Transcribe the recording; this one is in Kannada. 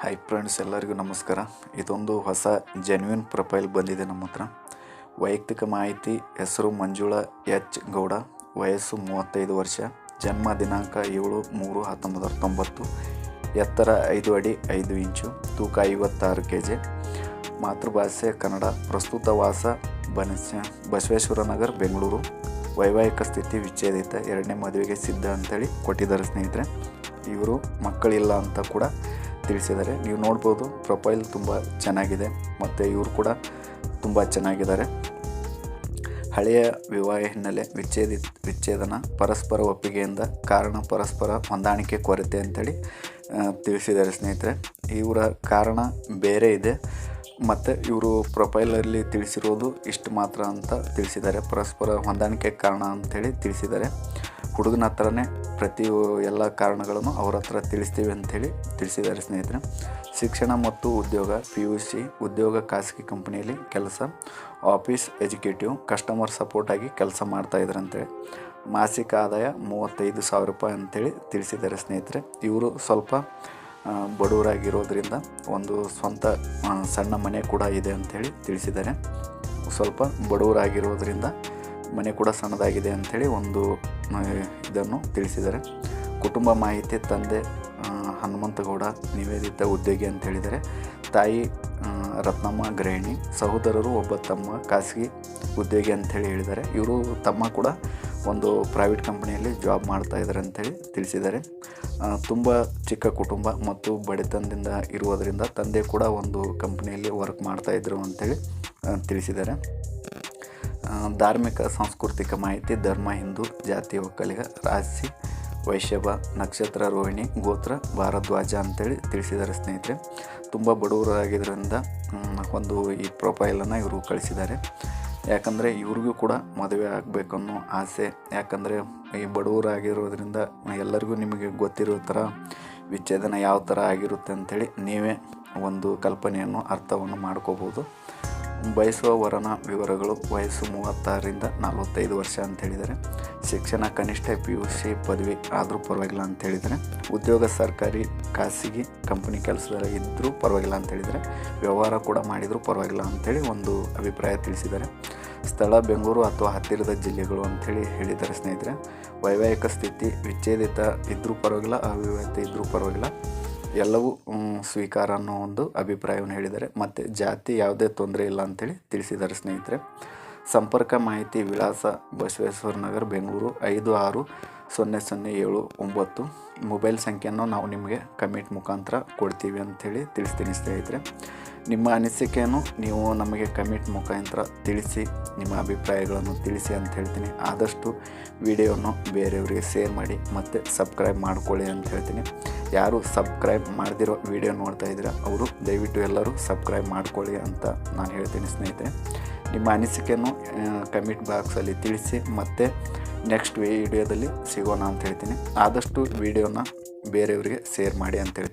ಹಾಯ್ ಫ್ರೆಂಡ್ಸ್ ಎಲ್ಲರಿಗೂ ನಮಸ್ಕಾರ. ಇದೊಂದು ಹೊಸ ಜೆನ್ಯೂನ್ ಪ್ರೊಫೈಲ್ ಬಂದಿದೆ ನಮ್ಮ ಹತ್ರ. ವೈಯಕ್ತಿಕ ಮಾಹಿತಿ, ಹೆಸರು ಮಂಜುಳಾ ಎಚ್ ಗೌಡ, ವಯಸ್ಸು ಮೂವತ್ತೈದು ವರ್ಷ, ಜನ್ಮ ದಿನಾಂಕ ಏಳು ಮೂರು ಹತ್ತೊಂಬತ್ತು ನೂರ ತೊಂಬತ್ತು, ಎತ್ತರ ಐದು ಅಡಿ ಐದು ಇಂಚು, ತೂಕ ಐವತ್ತಾರು ಕೆ ಜಿ ಮಾತೃಭಾಷೆ ಕನ್ನಡ, ಪ್ರಸ್ತುತ ವಾಸ ಬನಸ ಬಸವೇಶ್ವರ ನಗರ್, ಬೆಂಗಳೂರು. ವೈವಾಹಿಕ ಸ್ಥಿತಿ ವಿಚ್ಛೇದಿತ, ಎರಡನೇ ಮದುವೆಗೆ ಸಿದ್ಧ ಅಂತೇಳಿ ಕೊಟ್ಟಿದ್ದಾರೆ ಸ್ನೇಹಿತರೆ. ಇವರು ಮಕ್ಕಳಿಲ್ಲ ಅಂತ ಕೂಡ ತಿಳಿಸಿದ್ದಾರೆ. ನೀವು ನೋಡ್ಬೋದು, ಪ್ರೊಫೈಲ್ ತುಂಬ ಚೆನ್ನಾಗಿದೆ ಮತ್ತು ಇವರು ಕೂಡ ತುಂಬ ಚೆನ್ನಾಗಿದ್ದಾರೆ. ಹಳೆಯ ವಿವಾಹ ಹಿನ್ನೆಲೆ ವಿಚ್ಛೇದಿ, ವಿಚ್ಛೇದನ ಪರಸ್ಪರ ಒಪ್ಪಿಗೆಯಿಂದ ಕಾರಣ ಪರಸ್ಪರ ಹೊಂದಾಣಿಕೆ ಕೊರತೆ ಅಂತೇಳಿ ತಿಳಿಸಿದ್ದಾರೆ ಸ್ನೇಹಿತರೆ. ಇವರ ಕಾರಣ ಬೇರೆ ಇದೆ. ಮತ್ತು ಇವರು ಪ್ರೊಫೈಲಲ್ಲಿ ತಿಳಿಸಿರೋದು ಇಷ್ಟು ಮಾತ್ರ ಅಂತ ತಿಳಿಸಿದ್ದಾರೆ. ಪರಸ್ಪರ ಹೊಂದಾಣಿಕೆ ಕಾರಣ ಅಂಥೇಳಿ ತಿಳಿಸಿದ್ದಾರೆ. ಹುಡುಗನ ಹತ್ರನೇ ಪ್ರತಿ ಎಲ್ಲ ಕಾರಣಗಳನ್ನು ಅವ್ರ ಹತ್ರ ತಿಳಿಸ್ತೀವಿ ಅಂಥೇಳಿ ತಿಳಿಸಿದ್ದಾರೆ ಸ್ನೇಹಿತರೆ. ಶಿಕ್ಷಣ ಮತ್ತು ಉದ್ಯೋಗ ಪಿ ಯು ಸಿ ಉದ್ಯೋಗ ಖಾಸಗಿ ಕಂಪನಿಯಲ್ಲಿ ಕೆಲಸ, ಆಫೀಸ್, ಎಜುಕೇಟಿವ್, ಕಸ್ಟಮರ್ ಸಪೋರ್ಟ್ ಆಗಿ ಕೆಲಸ ಮಾಡ್ತಾ ಇದ್ದಾರೆ ಅಂತೇಳಿ ಮಾಸಿಕ ಆದಾಯ ಮೂವತ್ತೈದು ಸಾವಿರ ರೂಪಾಯಿ ಅಂಥೇಳಿ ತಿಳಿಸಿದ್ದಾರೆ ಸ್ನೇಹಿತರೆ. ಇವರು ಸ್ವಲ್ಪ ಬಡವರಾಗಿರೋದ್ರಿಂದ ಒಂದು ಸ್ವಂತ ಸಣ್ಣ ಮನೆ ಕೂಡ ಇದೆ ಅಂಥೇಳಿ ತಿಳಿಸಿದ್ದಾರೆ. ಸ್ವಲ್ಪ ಬಡವರಾಗಿರೋದ್ರಿಂದ ಮನೆ ಕೂಡ ಸಣ್ಣದಾಗಿದೆ ಅಂಥೇಳಿ ಒಂದು ಇದನ್ನು ತಿಳಿಸಿದ್ದಾರೆ. ಕುಟುಂಬ ಮಾಹಿತಿ ತಂದೆ ಹನುಮಂತಗೌಡ, ನಿವೇದಿತ ಉದ್ಯೋಗಿ ಅಂತ ಹೇಳಿದ್ದಾರೆ. ತಾಯಿ ರತ್ನಮ್ಮ ಗೃಹಿಣಿ, ಸಹೋದರರು ಒಬ್ಬ ತಮ್ಮ ಖಾಸಗಿ ಉದ್ಯೋಗಿ ಅಂಥೇಳಿ ಹೇಳಿದ್ದಾರೆ. ಇವರು ತಮ್ಮ ಕೂಡ ಒಂದು ಪ್ರೈವೇಟ್ ಕಂಪನಿಯಲ್ಲಿ ಜಾಬ್ ಮಾಡ್ತಾ ಇದ್ದಾರೆ ಅಂತೇಳಿ ತಿಳಿಸಿದ್ದಾರೆ. ತುಂಬ ಚಿಕ್ಕ ಕುಟುಂಬ ಮತ್ತು ಬಡತನದಿಂದ ಇರುವುದರಿಂದ ತಂದೆ ಕೂಡ ಒಂದು ಕಂಪ್ನಿಯಲ್ಲಿ ವರ್ಕ್ ಮಾಡ್ತಾ ಇದ್ರು ಅಂತೇಳಿ ತಿಳಿಸಿದ್ದಾರೆ. ಧಾರ್ಮಿಕ, ಸಾಂಸ್ಕೃತಿಕ ಮಾಹಿತಿ, ಧರ್ಮ, ಹಿಂದೂ, ಜಾತಿ, ಒಕ್ಕಲಿಗ, ರಾಶಿ ವೈಶ್ಯಭ ನಕ್ಷತ್ರ, ರೋಹಿಣಿ, ಗೋತ್ರ, ಭಾರದ್ವಾಜ ಅಂತೇಳಿ ತಿಳಿಸಿದ್ದಾರೆ ಸ್ನೇಹಿತರೆ. ತುಂಬ ಬಡವರಾಗಿದ್ದರಿಂದ ಒಂದು ಈ ಪ್ರೊಫೈಲನ್ನು ಇವರು ಕಳಿಸಿದ್ದಾರೆ. ಯಾಕಂದರೆ ಇವ್ರಿಗೂ ಕೂಡ ಮದುವೆ ಆಗಬೇಕು ಅನ್ನೋ ಆಸೆ. ಯಾಕಂದರೆ ಈ ಬಡವರಾಗಿರೋದ್ರಿಂದ ಎಲ್ಲರಿಗೂ ನಿಮಗೆ ಗೊತ್ತಿರೋ ಥರ ವಿಚ್ಛೇದನ ಯಾವ ಥರ ಆಗಿರುತ್ತೆ ಅಂಥೇಳಿ ನೀವೇ ಒಂದು ಕಲ್ಪನೆಯನ್ನು, ಅರ್ಥವನ್ನು ಮಾಡ್ಕೋಬೋದು. ಬಯಸುವ ವರನ ವಿವರಗಳು ವಯಸ್ಸು ಮೂವತ್ತಾರರಿಂದ ನಲವತ್ತೈದು ವರ್ಷ ಅಂತ ಹೇಳಿದರೆ ಶಿಕ್ಷಣ, ಕನಿಷ್ಠ ಪಿ ಯು ಸಿ ಪದವಿ ಆದರೂ ಪರವಾಗಿಲ್ಲ ಅಂತ ಹೇಳಿದರೆ ಉದ್ಯೋಗ, ಸರ್ಕಾರಿ, ಖಾಸಗಿ ಕಂಪನಿ ಕೆಲಸದಲ್ಲಿ ಇದ್ದರೂ ಪರವಾಗಿಲ್ಲ ಅಂತ ಹೇಳಿದರೆ ವ್ಯವಹಾರ ಕೂಡ ಮಾಡಿದರೂ ಪರವಾಗಿಲ್ಲ ಅಂಥೇಳಿ ಒಂದು ಅಭಿಪ್ರಾಯ ತಿಳಿಸಿದ್ದಾರೆ. ಸ್ಥಳ, ಬೆಂಗಳೂರು ಅಥವಾ ಹತ್ತಿರದ ಜಿಲ್ಲೆಗಳು ಅಂಥೇಳಿ ಹೇಳಿದ್ದಾರೆ ಸ್ನೇಹಿತರೆ. ವೈವಾಹಿಕ ಸ್ಥಿತಿ ವಿಚ್ಛೇದಿತ ಇದ್ದರೂ ಪರವಾಗಿಲ್ಲ, ಅವಿವಾಹಿತ ಇದ್ದರೂ ಪರವಾಗಿಲ್ಲ. ಎಲ್ಲವೂ ಸ್ವೀಕಾರ ಅನ್ನೋ ಒಂದು ಅಭಿಪ್ರಾಯವನ್ನು ಹೇಳಿದ್ದಾರೆ. ಮತ್ತು ಜಾತಿ ಯಾವುದೇ ತೊಂದರೆ ಇಲ್ಲ ಅಂತೇಳಿ ತಿಳಿಸಿದ್ದಾರೆ ಸ್ನೇಹಿತರೆ. ಸಂಪರ್ಕ ಮಾಹಿತಿ ವಿಳಾಸ ಬಸವೇಶ್ವರ ನಗರ, ಬೆಂಗಳೂರು ಐದು ಆರು ಸೊನ್ನೆ ಸೊನ್ನೆ ಏಳು ಒಂಬತ್ತು. ಮೊಬೈಲ್ ಸಂಖ್ಯೆಯನ್ನು ನಾವು ನಿಮಗೆ ಕಮೆಂಟ್ ಮುಖಾಂತರ ಕೊಡ್ತೀವಿ ಅಂಥೇಳಿ ತಿಳಿಸ್ತೀನಿ ಸ್ನೇಹಿತರೆ. ನಿಮ್ಮ ಅನಿಸಿಕೆಯನ್ನು ನೀವು ನಮಗೆ ಕಮೆಂಟ್ ಮುಖಾಂತರ ತಿಳಿಸಿ, ನಿಮ್ಮ ಅಭಿಪ್ರಾಯಗಳನ್ನು ತಿಳಿಸಿ ಅಂತ ಹೇಳ್ತೀನಿ. ಆದಷ್ಟು ವಿಡಿಯೋವನ್ನು ಬೇರೆಯವರಿಗೆ ಶೇರ್ ಮಾಡಿ, ಮತ್ತು ಸಬ್ಸ್ಕ್ರೈಬ್ ಮಾಡ್ಕೊಳ್ಳಿ ಅಂತ ಹೇಳ್ತೀನಿ. ಯಾರು ಸಬ್ಸ್ಕ್ರೈಬ್ ಮಾಡದಿರೋ ವಿಡಿಯೋ ನೋಡ್ತಾ ಇದ್ದೀರಾ, ಅವರು ದಯವಿಟ್ಟು ಎಲ್ಲರೂ ಸಬ್ಸ್ಕ್ರೈಬ್ ಮಾಡ್ಕೊಳ್ಳಿ ಅಂತ ನಾನು ಹೇಳ್ತೀನಿ ಸ್ನೇಹಿತರೆ. ನಿಮ್ಮ ಅನಿಸಿಕೆಯನ್ನು ಕಮೆಂಟ್ ಬಾಕ್ಸಲ್ಲಿ ತಿಳಿಸಿ, ಮತ್ತು ನೆಕ್ಸ್ಟ್ ವಿಡಿಯೋದಲ್ಲಿ ಸಿಗೋಣ ಅಂತ ಹೇಳ್ತೀನಿ. ಆದಷ್ಟು ವಿಡಿಯೋನ ಬೇರೆಯವರಿಗೆ ಶೇರ್ ಮಾಡಿ ಅಂತ ಹೇಳ್ತೀನಿ.